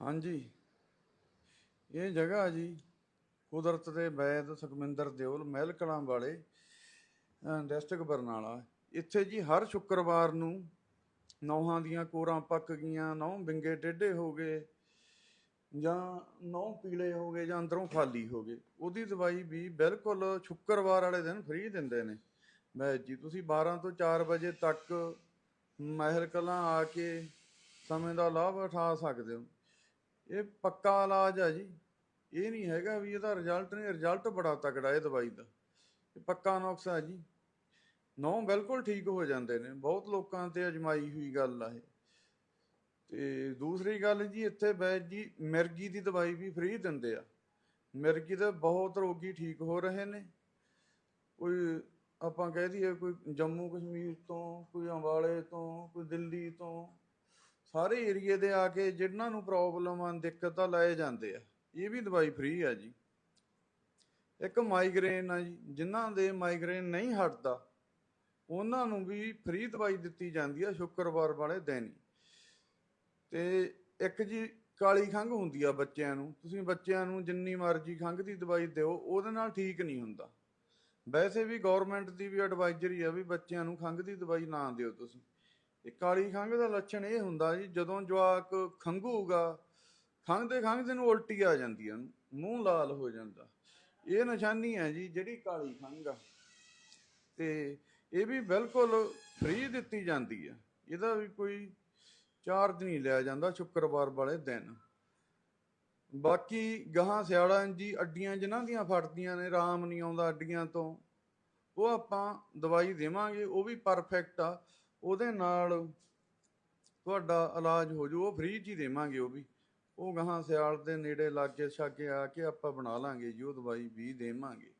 ਹਾਂਜੀ। ਇਹ ਜਗ੍ਹਾ ਜੀ, ਕੁਦਰਤ ਦੇ ਵੈਦ ਸੁਖਮਿੰਦਰ ਦਿਓਲ ਮਹਿਲ ਕਲਾਂ ਵਾਲੇ ਡਿਸਟ੍ਰਿਕਟ ਬਰਨਾਲਾ। ਇੱਥੇ ਜੀ ਹਰ ਸ਼ੁੱਕਰਵਾਰ ਨੂੰ ਨੌਹਾਂ ਦੀਆਂ ਕੋਰਾਂ ਪੱਕ ਗਈਆਂ, ਨੌਂ ਬਿੰਗੇ ਟੇਢੇ ਹੋ ਗਏ, ਜਾਂ ਨੌਂ ਪੀਲੇ ਹੋ ਗਏ, ਜਾਂ ਅੰਦਰੋਂ ਖਾਲੀ ਹੋ ਗਏ। ਉਹਦੀ ਦਵਾਈ ਵੀ ਬਿਲਕੁਲ ਸ਼ੁੱਕਰਵਾਰ ਵਾਲੇ ਦਿਨ ਫ੍ਰੀ ਦਿੰਦੇ ਨੇ। ਮੈਂ ਜੀ, ਤੁਸੀਂ 12 ਤੋਂ 4 ਵਜੇ ਤੱਕ ਮਹਿਲ ਕਲਾਂ ਆ ਕੇ ਸਮੇਂ ਦਾ ਲਾਭ ਉਠਾ ਸਕਦੇ ਹੋ। ਇਹ ਪੱਕਾ ਇਲਾਜ ਆ ਜੀ। ਇਹ ਨਹੀਂ ਹੈਗਾ ਵੀ ਇਹਦਾ ਰਿਜ਼ਲਟ ਨਹੀਂ ਰਿਜ਼ਲਟ ਬੜਾ ਤਕੜਾ ਇਹ ਦਵਾਈ ਦਾ। ਇਹ ਪੱਕਾ ਨੁਕਸਾ ਜੀ। ਨੌ ਬਿਲਕੁਲ ਠੀਕ ਹੋ ਜਾਂਦੇ ਨੇ। ਬਹੁਤ ਲੋਕਾਂ ਤੇ ਅਜਮਾਈ ਹੋਈ ਗੱਲ ਆ ਇਹ। ਤੇ ਦੂਸਰੀ ਗੱਲ ਜੀ, ਇੱਥੇ ਵੈਦ ਜੀ, ਮਿਰਗੀ ਦੀ ਦਵਾਈ ਵੀ ਫ੍ਰੀ ਦਿੰਦੇ ਆ। ਮਿਰਗੀ ਦੇ ਬਹੁਤ ਰੋਗੀ ਠੀਕ ਹੋ ਰਹੇ ਨੇ। ਕੋਈ ਆਪਾਂ ਕਹਿ ਦਈਏ ਕੋਈ ਜੰਮੂ ਕਸ਼ਮੀਰ ਤੋਂ, ਕੋਈ ਅੰਬਾਲੇ ਤੋਂ, ਕੋਈ ਦਿੱਲੀ ਤੋਂ ਸਾਰੇ ਏਰੀਏ ਦੇ ਆ ਕੇ ਜਿਨ੍ਹਾਂ ਨੂੰ ਪ੍ਰੋਬਲਮ ਆ, ਦਿੱਕਤ ਆ ਲਏ ਜਾਂਦੇ ਆ। ਇਹ ਵੀ ਦਵਾਈ ਫ੍ਰੀ ਆ ਜੀ। ਇੱਕ ਮਾਈਗ੍ਰੇਨ ਆ ਜੀ, ਜਿਨ੍ਹਾਂ ਦੇ ਮਾਈਗ੍ਰੇਨ ਨਹੀਂ ਹਟਦਾ, ਉਹਨਾਂ ਨੂੰ ਵੀ ਫ੍ਰੀ ਦਵਾਈ ਦਿੱਤੀ ਜਾਂਦੀ ਆ ਸ਼ੁੱਕਰਵਾਰ ਵਾਲੇ ਦਿਨ ਹੀ। ਤੇ ਇੱਕ ਜੀ ਕਾਲੀ ਖੰਘ ਹੁੰਦੀ ਆ ਬੱਚਿਆਂ ਨੂੰ। ਤੁਸੀਂ ਬੱਚਿਆਂ ਨੂੰ ਜਿੰਨੀ ਮਰਜ਼ੀ ਖੰਘ ਦੀ ਦਵਾਈ ਦਿਓ, ਉਹਦੇ ਨਾਲ ਠੀਕ ਨਹੀਂ ਹੁੰਦਾ। ਵੈਸੇ ਵੀ ਗਵਰਨਮੈਂਟ ਦੀ ਵੀ ਐਡਵਾਈਜ਼ਰੀ ਆ ਵੀ ਬੱਚਿਆਂ ਨੂੰ ਖੰਘ ਦੀ ਦਵਾਈ ਨਾ ਦਿਓ ਤੁਸੀਂ। ਇਹ ਕਾਲੀ ਖੰਘ ਦਾ ਲੱਛਣ ਇਹ ਹੁੰਦਾ ਜੀ, ਜਦੋਂ ਜਵਾਕ ਖੰਘੂਗਾ, ਖੰਘਦੇ ਖੰਘਦੇ ਨੂੰ ਉਲਟੀ ਆ ਜਾਂਦੀ ਹੈ ਮੂੰਹ ਲਾਲ ਹੋ ਜਾਂਦਾ। ਇਹ ਨਿਸ਼ਾਨੀ ਹੈ ਜੀ ਜਿਹੜੀ ਕਾਲੀ ਖੰਘ ਆ। ਤੇ ਇਹ ਵੀ ਬਿਲਕੁਲ ਫ੍ਰੀ ਦਿੱਤੀ ਜਾਂਦੀ ਆ। ਇਹਦਾ ਵੀ ਕੋਈ ਚਾਰਜ ਨਹੀਂ ਲਿਆ ਜਾਂਦਾ ਸ਼ੁੱਕਰਵਾਰ ਵਾਲੇ ਦਿਨ। ਬਾਕੀ ਗਾਹਾਂ ਸਿਆਲਾਂ ਜੀ ਅੱਡੀਆਂ ਜਿਨ੍ਹਾਂ ਦੀਆਂ ਫਟਦੀਆਂ ਨੇ ਆਰਾਮ ਨਹੀਂ ਆਉਂਦਾ ਅੱਡੀਆਂ ਤੋਂ, ਉਹ ਆਪਾਂ ਦਵਾਈ ਦੇਵਾਂਗੇ, ਉਹ ਵੀ ਪਰਫੈਕਟ ਆ। ਉਹਦੇ ਨਾਲ ਤੁਹਾਡਾ ਇਲਾਜ ਹੋ ਜੂ, ਉਹ ਫ੍ਰੀ ਚ ਹੀ ਦੇਵਾਂਗੇ ਉਹ ਵੀ। ਉਹ ਗਾਹਾਂ ਸਿਆਲ ਦੇ ਨੇੜੇ ਲਾਗੇ ਛਾਗੇ ਆ ਕੇ ਆਪਾਂ ਬਣਾ ਲਾਂਗੇ ਜੀ, ਉਹ ਦਵਾਈ ਵੀ ਦੇਵਾਂਗੇ।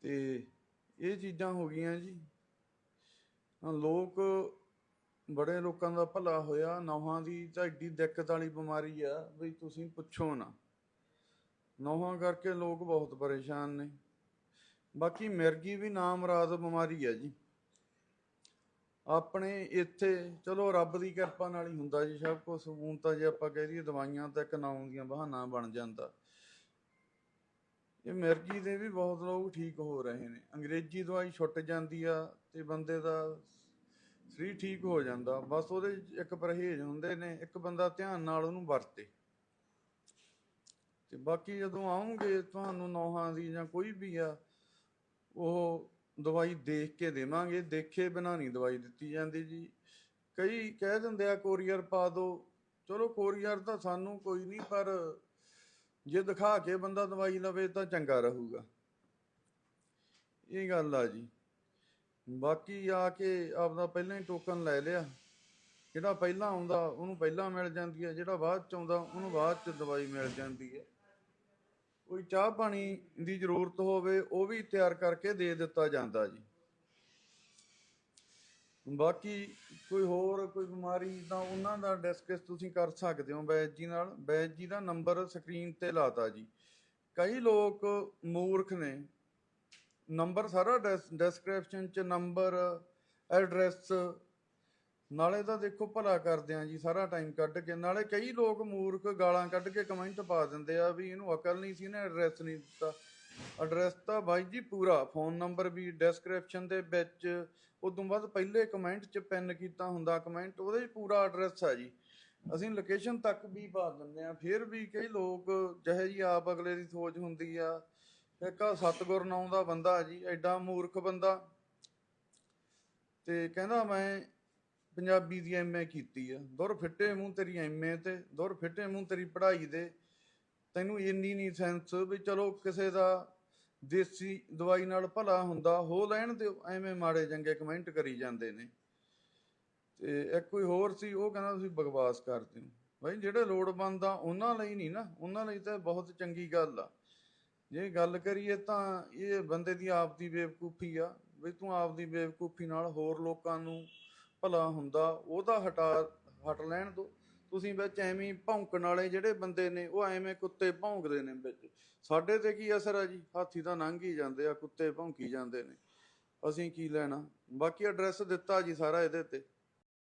ਤੇ ਇਹ ਚੀਜ਼ਾਂ ਹੋ ਗਈਆਂ ਜੀ। ਲੋਕ, ਬੜੇ ਲੋਕਾਂ ਦਾ ਭਲਾ ਹੋਇਆ, ਨੌਹਾਂ ਦੀ ਤਾਂ ਏਡੀ ਦਿੱਕਤ ਵਾਲੀ ਬਿਮਾਰੀ ਆ, ਵੀ ਤੁਸੀਂ ਪੁੱਛੋ ਨਾ। ਨੌਹਾਂ ਕਰਕੇ ਲੋਕ ਬਹੁਤ ਪਰੇਸ਼ਾਨ ਨੇ। ਬਾਕੀ ਮਿਰਗੀ ਵੀ ਨਾਮਰਾਦ ਬਿਮਾਰੀ ਆ ਜੀ। ਆਪਣੇ ਇੱਥੇ, ਚਲੋ ਰੱਬ ਦੀ ਕਿਰਪਾ ਨਾਲ ਹੀ ਹੁੰਦਾ ਜੀ ਸਭ ਕੁਝ ਹੁਣ ਤਾਂ ਜੇ ਆਪਾਂ ਕਹਿ ਦਈਏ ਦਵਾਈਆਂ ਤਾਂ ਇੱਕ ਨਾਮ ਦੀਆਂ ਬਹਾਨਾ ਬਣ ਜਾਂਦਾ। ਇਹ ਮਿਰਗੀ ਦੇ ਵੀ ਬਹੁਤ ਲੋਕ ਠੀਕ ਹੋ ਰਹੇ ਨੇ। ਅੰਗਰੇਜ਼ੀ ਦਵਾਈ ਛੁੱਟ ਜਾਂਦੀ ਆ ਤੇ ਬੰਦੇ ਦਾ ਸਰੀਰ ਠੀਕ ਹੋ ਜਾਂਦਾ। ਬਸ ਉਹਦੇ ਇੱਕ ਪਰਹੇਜ਼ ਹੁੰਦੇ ਨੇ, ਇੱਕ ਬੰਦਾ ਧਿਆਨ ਨਾਲ ਉਹਨੂੰ ਵਰਤੇ। ਤੇ ਬਾਕੀ ਜਦੋਂ ਆਉਂਗੇ, ਤੁਹਾਨੂੰ ਨੌਹਾਂ ਦੀ ਜਾਂ ਕੋਈ ਵੀ ਆ, ਉਹ ਦਵਾਈ ਦੇਖ ਕੇ ਦੇਵਾਂਗੇ, ਦੇਖੇ ਬਿਨਾਂ ਨਹੀਂ ਦਵਾਈ ਦਿੱਤੀ ਜਾਂਦੀ ਜੀ। ਕਈ ਕਹਿ ਦਿੰਦੇ ਆ, ਕੋਰੀਅਰ ਪਾ ਦਿਓ ਚਲੋ ਕੋਰੀਅਰ ਤਾਂ ਸਾਨੂੰ ਕੋਈ ਨਹੀਂ, ਪਰ ਜੇ ਦਿਖਾ ਕੇ ਬੰਦਾ ਦਵਾਈ ਲਵੇ ਤਾਂ ਚੰਗਾ ਰਹੂਗਾ। ਇਹ ਗੱਲ ਆ ਜੀ। ਬਾਕੀ ਆ ਕੇ ਆਪਦਾ ਪਹਿਲਾਂ ਹੀ ਟੋਕਨ ਲੈ ਲਿਆ। ਜਿਹੜਾ ਪਹਿਲਾਂ ਆਉਂਦਾ, ਉਹਨੂੰ ਪਹਿਲਾਂ ਮਿਲ ਜਾਂਦੀ ਹੈ ਜਿਹੜਾ ਬਾਅਦ ਚ ਆਉਂਦਾ, ਉਹਨੂੰ ਬਾਅਦ ਚ ਦਵਾਈ ਮਿਲ ਜਾਂਦੀ ਹੈ ਕੋਈ ਚਾਹ ਪਾਣੀ ਦੀ ਜ਼ਰੂਰਤ ਹੋਵੇ, ਉਹ ਵੀ ਤਿਆਰ ਕਰਕੇ ਦੇ ਦਿੱਤਾ ਜਾਂਦਾ ਜੀ। ਬਾਕੀ ਕੋਈ ਹੋਰ, ਕੋਈ ਬਿਮਾਰੀ ਤਾਂ ਉਹਨਾਂ ਦਾ ਡਿਸਕਸ ਤੁਸੀਂ ਕਰ ਸਕਦੇ ਹੋ ਬੈਜ ਜੀ ਨਾਲ। ਬੈਜ ਜੀ ਦਾ ਨੰਬਰ ਸਕਰੀਨ ਤੇ ਲਾਤਾ ਜੀ। ਕਈ ਲੋਕ ਮੂਰਖ ਨੇ। ਨੰਬਰ ਸਾਰਾ ਡਿਸਕ੍ਰਿਪਸ਼ਨ ਚ ਨੰਬਰ, ਐਡਰੈਸ ਨਾਲੇ ਤਾਂ ਦੇਖੋ ਭਲਾ ਕਰਦੇ ਆ ਜੀ, ਸਾਰਾ ਟਾਈਮ ਕੱਢ ਕੇ। ਨਾਲੇ ਕਈ ਲੋਕ ਮੂਰਖ ਗਾਲਾਂ ਕੱਢ ਕੇ ਕਮੈਂਟ ਪਾ ਦਿੰਦੇ ਆ ਵੀ ਇਹਨੂੰ ਅਕਲ ਨਹੀਂ ਸੀ, ਇਹਨੇ ਐਡਰੈਸ ਨਹੀਂ ਦਿੱਤਾ। ਐਡਰੈਸ ਤਾਂ ਬਾਈ ਜੀ ਪੂਰਾ ਫੋਨ ਨੰਬਰ ਵੀ ਡਿਸਕ੍ਰਿਪਸ਼ਨ ਦੇ ਵਿੱਚ। ਉਦੋਂ ਬਾਅਦ ਪਹਿਲੇ ਕਮੈਂਟ 'ਚ ਪਿੰਨ ਕੀਤਾ ਹੁੰਦਾ ਕਮੈਂਟ ਉਹਦੇ 'ਚ ਪੂਰਾ ਐਡਰੈਸ ਆ ਜੀ। ਅਸੀਂ ਲੋਕੇਸ਼ਨ ਤੱਕ ਵੀ ਪਾ ਦਿੰਦੇ ਆ। ਫਿਰ ਵੀ ਕਈ ਲੋਕ ਜਿਹੇ ਜੀ ਆਪ ਅਗਲੇ ਦੀ ਸੋਚ ਹੁੰਦੀ ਆ, ਇੱਕ ਆ ਸਤਗੁਰ ਨਾਮ ਦਾ ਬੰਦਾ ਜੀ, ਐਡਾ ਮੂਰਖ ਬੰਦਾ। ਤੇ ਕਹਿੰਦਾ ਮੈਂ ਪੰਜਾਬੀ ਦੀ ਐਮਏ ਕੀਤੀ ਆ। ਦੁਰ ਫਿੱਟੇ ਮੂੰਹ ਤੇਰੀ ਐਮਏ ਤੇ, ਦੁਰ ਫਿੱਟੇ ਮੂੰਹ ਤੇਰੀ ਪੜ੍ਹਾਈ ਦੇ। ਤੈਨੂੰ ਇੰਨੀ ਨਹੀਂ ਸੈਂਸ ਵੀ ਚਲੋ ਕਿਸੇ ਦਾ ਦੇਸੀ ਦਵਾਈ ਨਾਲ ਭਲਾ ਹੁੰਦਾ, ਹੋ ਲੈਣ ਤੇ ਐਵੇਂ ਮਾੜੇ ਚੰਗੇ ਕਮੈਂਟ ਕਰੀ ਜਾਂਦੇ ਨੇ। ਤੇ ਇੱਕ ਕੋਈ ਹੋਰ ਸੀ, ਉਹ ਕਹਿੰਦਾ ਤੁਸੀਂ ਬਕਵਾਸ ਕਰਦੇ ਹੋ। ਬਾਈ, ਜਿਹੜੇ ਲੋੜਵੰਦ ਆ, ਉਹਨਾਂ ਲਈ ਨਹੀਂ ਨਾ। ਉਹਨਾਂ ਲਈ ਤਾਂ ਬਹੁਤ ਚੰਗੀ ਗੱਲ ਆ। ਜੇ ਗੱਲ ਕਰੀਏ ਤਾਂ ਇਹ ਬੰਦੇ ਦੀ ਆਪ ਦੀ ਬੇਵਕੂਫੀ ਆ। ਵੀ ਤੂੰ ਆਪ ਦੀ ਬੇਵਕੂਫੀ ਨਾਲ ਹੋਰ ਲੋਕਾਂ ਨੂੰ ਭਲਾ ਹੁੰਦਾ, ਉਹਦਾ ਹਟਾ, ਹਟ ਲੈਣ ਦੋ। ਤੁਸੀਂ ਵਿੱਚ ਐਵੇਂ ਭੌਂਕਣ ਵਾਲੇ ਜਿਹੜੇ ਬੰਦੇ ਨੇ, ਉਹ ਐਵੇਂ ਕੁੱਤੇ ਭੌਂਕਦੇ ਨੇ ਵਿੱਚ। ਸਾਡੇ ਤੇ ਕੀ ਅਸਰ ਆ ਜੀ? ਹਾਥੀ ਤਾਂ ਲੰਘ ਹੀ ਜਾਂਦੇ ਆ, ਕੁੱਤੇ ਭੌਂਕੀ ਜਾਂਦੇ ਨੇ। ਅਸੀਂ ਕੀ ਲੈਣਾ? ਬਾਕੀ ਐਡਰੈਸ ਦਿੱਤਾ ਜੀ ਸਾਰਾ ਇਹਦੇ ਤੇ।